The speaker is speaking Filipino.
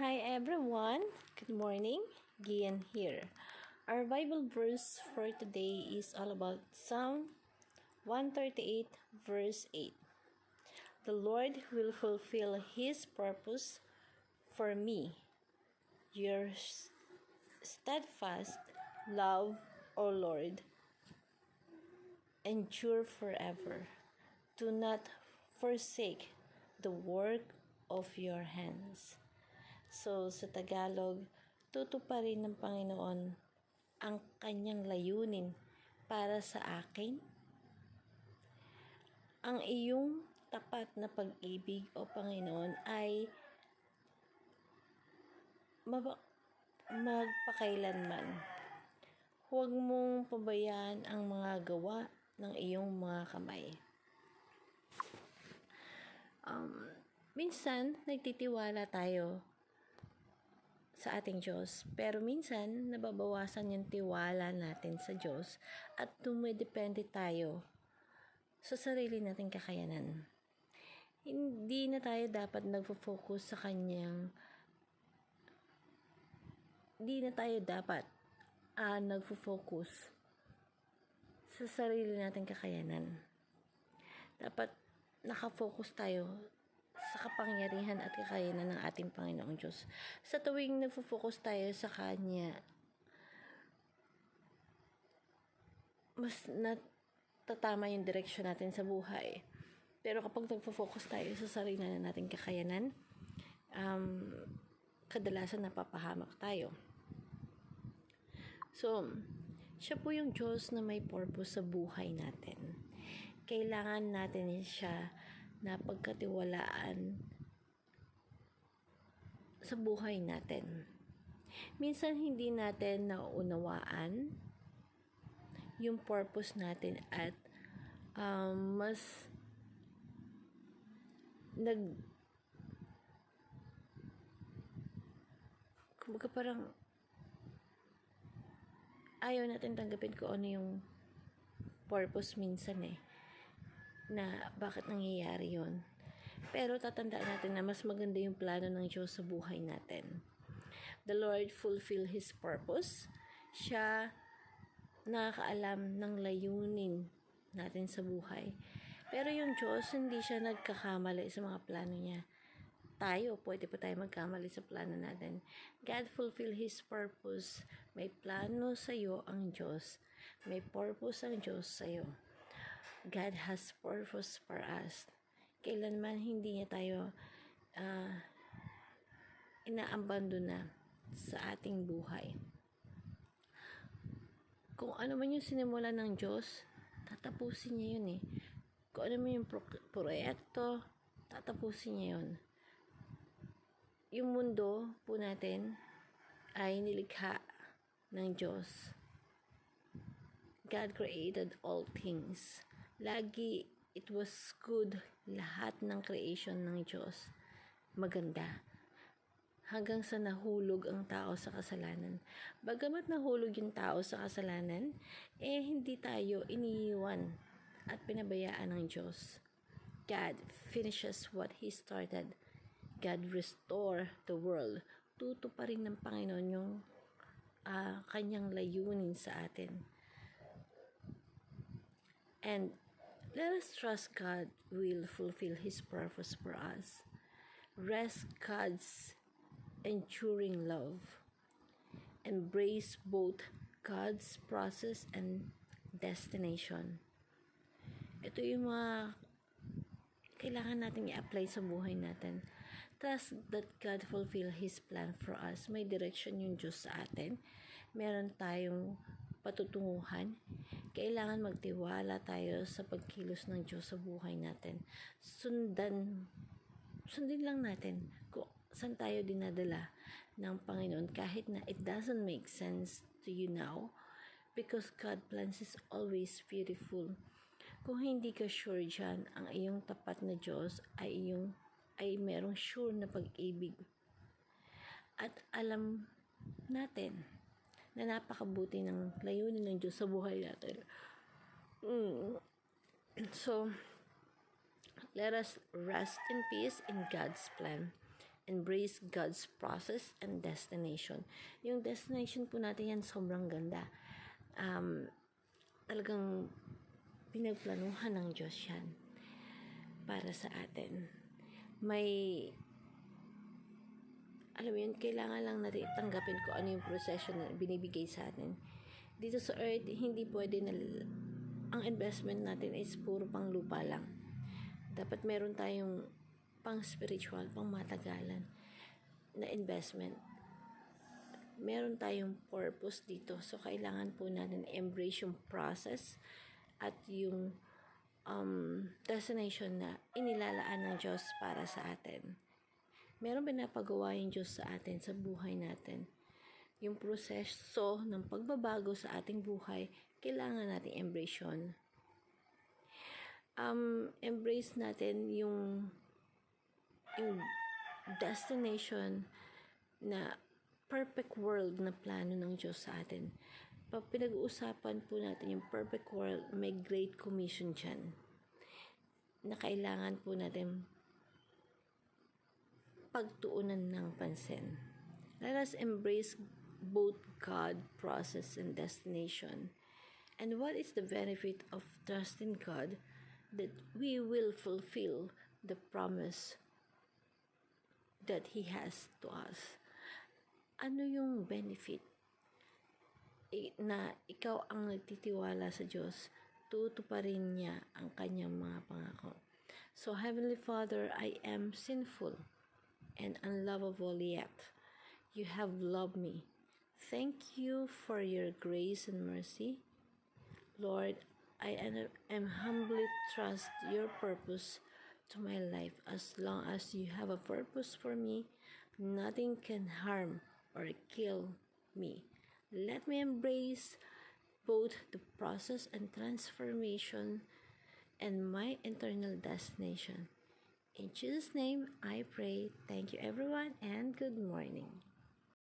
Hi everyone, good morning. Gian here. Our Bible verse for today is all about Psalm 138, verse 8. The Lord will fulfill His purpose for me. Your steadfast love, O Lord, endure forever. Do not forsake the work of your hands. So, sa Tagalog, tutuparin ng Panginoon ang kanyang layunin para sa akin. Ang iyong tapat na pag-ibig, O Panginoon, ay magpakailanman. Huwag mong pabayaan ang mga gawa ng iyong mga kamay. Um, minsan, nagtitiwala tayo sa ating Diyos. Pero minsan, nababawasan yung tiwala natin sa Diyos at dumidepende tayo sa sarili nating kakayanan. Hindi na tayo dapat nagfo-focus sa kanyang hindi na tayo dapat uh, nagfo-focus sa sarili nating kakayanan. Dapat nakafocus tayo sa kapangyarihan at kakayanan ng ating Panginoong Diyos. Sa tuwing nagfo-focus tayo sa Kanya, mas natatama yung direksyon natin sa buhay. Pero kapag nagfo-focus tayo sa sarili na nating kakayanan, um, kadalasan napapahamak tayo. So, siya po yung Diyos na may purpose sa buhay natin. Kailangan natin siya na pagkatiwalaan sa buhay natin. Minsan hindi natin nauunawaan yung purpose natin at um, mas nag kumbaga parang ayaw natin tanggapin ko ano yung purpose minsan eh na bakit nangyayari yon. Pero tatandaan natin na mas maganda yung plano ng Diyos sa buhay natin. The Lord fulfill His purpose. Siya nakakaalam ng layunin natin sa buhay. Pero yung Diyos, hindi siya nagkakamali sa mga plano niya. Tayo, pwede pa tayo magkamali sa plano natin. God fulfill His purpose. May plano sa iyo ang Diyos. May purpose ang Diyos sa iyo. God has purpose for us. Kailanman hindi niya tayo uh, inaambando na sa ating buhay. Kung ano man yung sinimula ng Diyos, tatapusin niya yun eh. Kung ano man yung pro- proyekto, tatapusin niya yun. Yung mundo po natin ay nilikha ng Diyos. God created all things lagi it was good lahat ng creation ng Diyos. Maganda. Hanggang sa nahulog ang tao sa kasalanan. Bagamat nahulog yung tao sa kasalanan, eh hindi tayo iniiwan at pinabayaan ng Diyos. God finishes what He started. God restore the world. Tuto pa rin ng Panginoon yung uh, kanyang layunin sa atin. And Let us trust God will fulfill His purpose for us. Rest God's enduring love. Embrace both God's process and destination. Ito yung mga kailangan natin i-apply sa buhay natin. Trust that God fulfill His plan for us. May direction yung Diyos sa atin. Meron tayong patutunguhan, kailangan magtiwala tayo sa pagkilos ng Diyos sa buhay natin. Sundan, sundin lang natin kung saan tayo dinadala ng Panginoon kahit na it doesn't make sense to you now because God plans is always beautiful. Kung hindi ka sure dyan, ang iyong tapat na Diyos ay iyong ay merong sure na pag-ibig. At alam natin na napakabuti ng layunin ng Diyos sa buhay natin. Mm. So, let us rest in peace in God's plan. Embrace God's process and destination. Yung destination po natin yan sobrang ganda. Um, talagang pinagplanuhan ng Diyos yan para sa atin. May alam mo yun, kailangan lang natin tanggapin ko ano yung procession na binibigay sa atin. Dito sa earth, hindi pwede na ang investment natin is puro pang lupa lang. Dapat meron tayong pang spiritual, pang matagalan na investment. Meron tayong purpose dito. So, kailangan po natin embrace yung process at yung um, destination na inilalaan ng Diyos para sa atin meron pinapagawa yung Diyos sa atin, sa buhay natin. Yung proseso ng pagbabago sa ating buhay, kailangan natin embrace yun. Um, embrace natin yung yung destination na perfect world na plano ng Diyos sa atin. Pag pinag-uusapan po natin yung perfect world, may great commission dyan na kailangan po natin pagtuunan ng pansin. Let us embrace both God, process, and destination. And what is the benefit of trusting God that we will fulfill the promise that He has to us? Ano yung benefit na ikaw ang nagtitiwala sa Diyos, tutuparin niya ang kanyang mga pangako. So, Heavenly Father, I am sinful and unlovable yet. You have loved me. Thank you for your grace and mercy. Lord, I am humbly trust your purpose to my life. As long as you have a purpose for me, nothing can harm or kill me. Let me embrace both the process and transformation and my eternal destination. In Jesus' name, I pray. Thank you, everyone, and good morning.